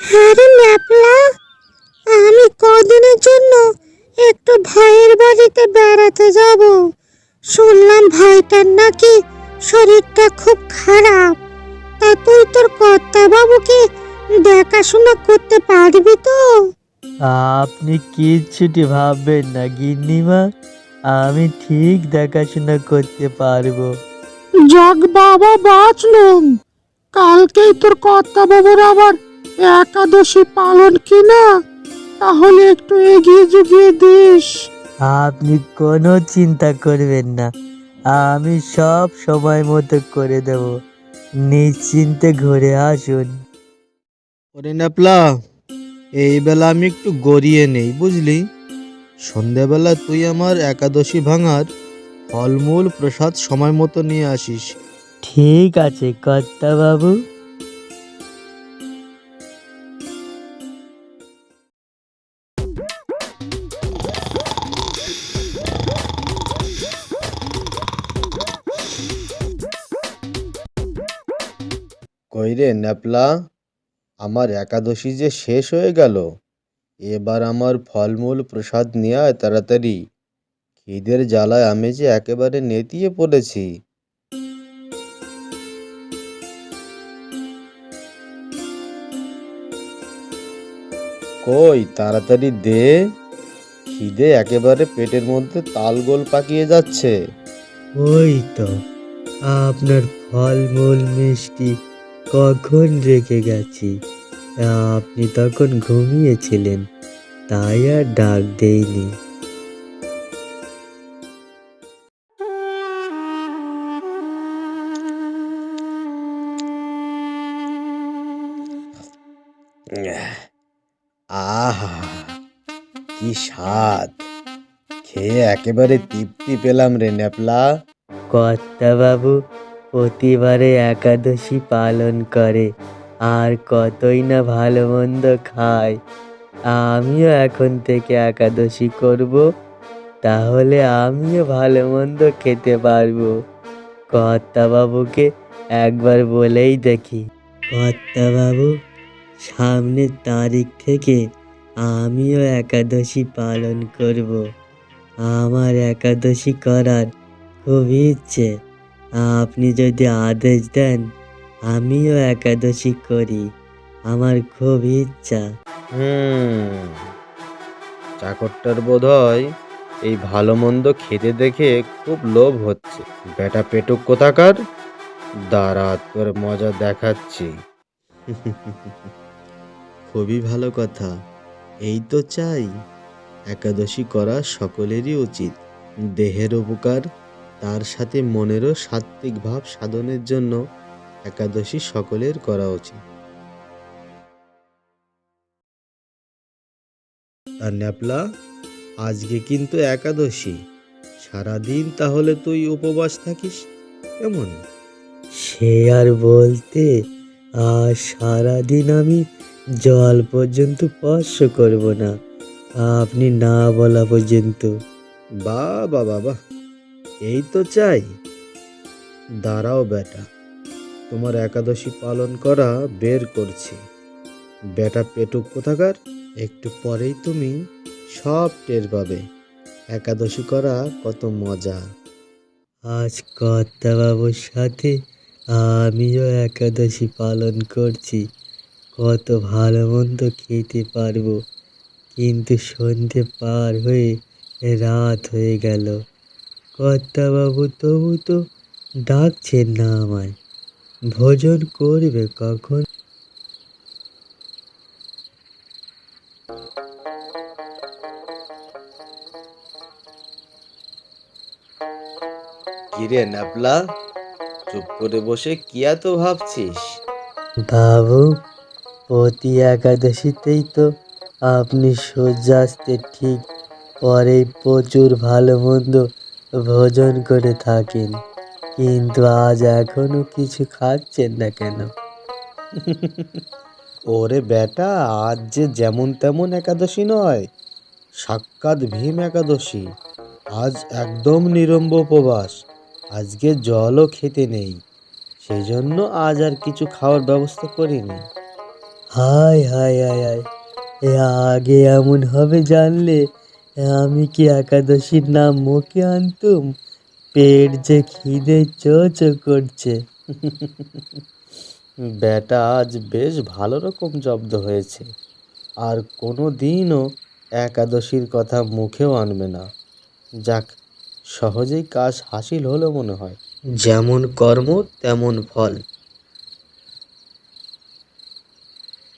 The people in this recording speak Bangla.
হ্যাঁ রে ন্যাপলা আমি কদিনের জন্য একটু ভাইয়ের বাড়িতে বেড়াতে যাব। শুনলাম ভাইটার নাকি শরীরটা খুব খারাপ। তা তুই তোর কর্তা বাবুকে দেখাশোনা করতে পারবি তো? আপনি কিচ্ছুটি ভাববেন না গিন্নিমা। আমি ঠিক দেখাশোনা করতে পারব। যাক বাবা বাঁচলুম। কালকেই তোর কর্তা বাবুর আবার একাদশী পালন কিনা? তাহলে একটু এগিয়ে যুগিয়ে দিস। আপনি কোনো চিন্তা করবেন না। আমি সব সময় মতো করে দেব। নিশ্চিন্তে ঘুরে আসুন। ওরে ন্যাপলা এই বেলা আমি একটু গড়িয়ে নেই বুঝলি? সন্ধেবেলা তুই আমার একাদশী ভাঙার ফলমূল প্রসাদ সময় মতো নিয়ে আসিস। ঠিক আছে কর্তা বাবু কই রে ন্যাপলা, আমার একাদশী যে শেষ হয়ে গেল, এবার আমার ফলমূল প্রসাদ নিয়ে তাড়াতাড়ি। খিদের জ্বালায় আমি যে একেবারে নেতিয়ে পড়েছি। কই, তাড়াতাড়ি দে। খিদে একেবারে পেটের মধ্যে তালগোল পাকিয়ে যাচ্ছে। ওই তো, আপনার ফলমূল মিষ্টি কখন রেখে গেছি? আপনি তখন ঘুমিয়েছিলেন তাই আর ডাক দেইনি। আহা কি স্বাদ। খেয়ে একেবারে তৃপ্তি পেলাম রে ন্যাপলা কর্তা বাবু প্রতিবারে একাদশী পালন করে। আর কতই না ভালো মন্দ খায়। আমিও এখন থেকে একাদশী করব। তাহলে আমিও ভালো মন্দ খেতে পারব। বাবুকে একবার বলেই দেখি। বাবু সামনের তারিখ থেকে আমিও একাদশী পালন করব। আমার একাদশী করার খুব ইচ্ছে। আপনি যদি আদেশ দেন আমিও একাদশী করি। আমার খুব ইচ্ছা। হুম চাকরটার বোধ হয় এই ভালো মন্দ খেতে দেখে খুব লোভ হচ্ছে। বেটা পেটুক কোথাকার? দাঁড়া তোর মজা দেখাচ্ছি। খুবই ভালো কথা। এই তো চাই। একাদশী করা সকলেরই উচিত। দেহের উপকার তার সাথে মনেরও সাত্ত্বিক ভাব সাধনের জন্য একাদশী সকলের করা উচিত। আর ন্যাপলা আজকে কিন্তু একাদশী। সারাদিন তাহলে তুই উপবাস থাকিস? কেমন? সে আর বলতে আর সারাদিন আমি জল পর্যন্ত স্পর্শ করব না। আপনি না বলা পর্যন্ত। বা বাবা বাহ। এই তো চাই। দাঁড়াও বেটা, তোমার একাদশী পালন করা বের করছি। বেটা পেটুক কোথাকার? একটু পরেই তুমি সব টের পাবে। একাদশী করা কত মজা। আজ কর্তা বাবুর সাথে আমিও একাদশী পালন করছি। কত ভালো মন্দ খেতে পারব। কিন্তু সন্ধে পার হয়ে রাত হয়ে গেল। কর্তা বাবু তবু তো ডাকছেন না আমায়। ভোজন করবে কখন? কিরে ন্যাপলা চুপ করে বসে কি এত ভাবছিস? বাবু প্রতি একাদশীতেই তো আপনি সূর্যাস্তের ঠিক পরেই প্রচুর ভালো মন্দ ভোজন করে থাকেন। কিন্তু আজ এখনও কিছু খাচ্ছেন না কেন? ওরে বেটা আজ যে যেমন তেমন একাদশী নয় সাক্ষাৎ ভীম একাদশী। আজ একদম নিরম্ব উপবাস আজকে জলও খেতে নেই সেই জন্য আজ আর কিছু খাওয়ার ব্যবস্থা করিনি। হায় হায় হায় হায় এ আগে এমন হবে জানলে আমি কি একাদশীর নাম মুখে আনতুম? পেট যে খিদে চো চো করছে। বেটা আজ বেশ ভালো রকম জব্দ হয়েছে। আর কোনো দিনও একাদশীর কথা মুখেও আনবে না। যাক সহজেই কাজ হাসিল হলো মনে হয়। যেমন কর্ম তেমন ফল।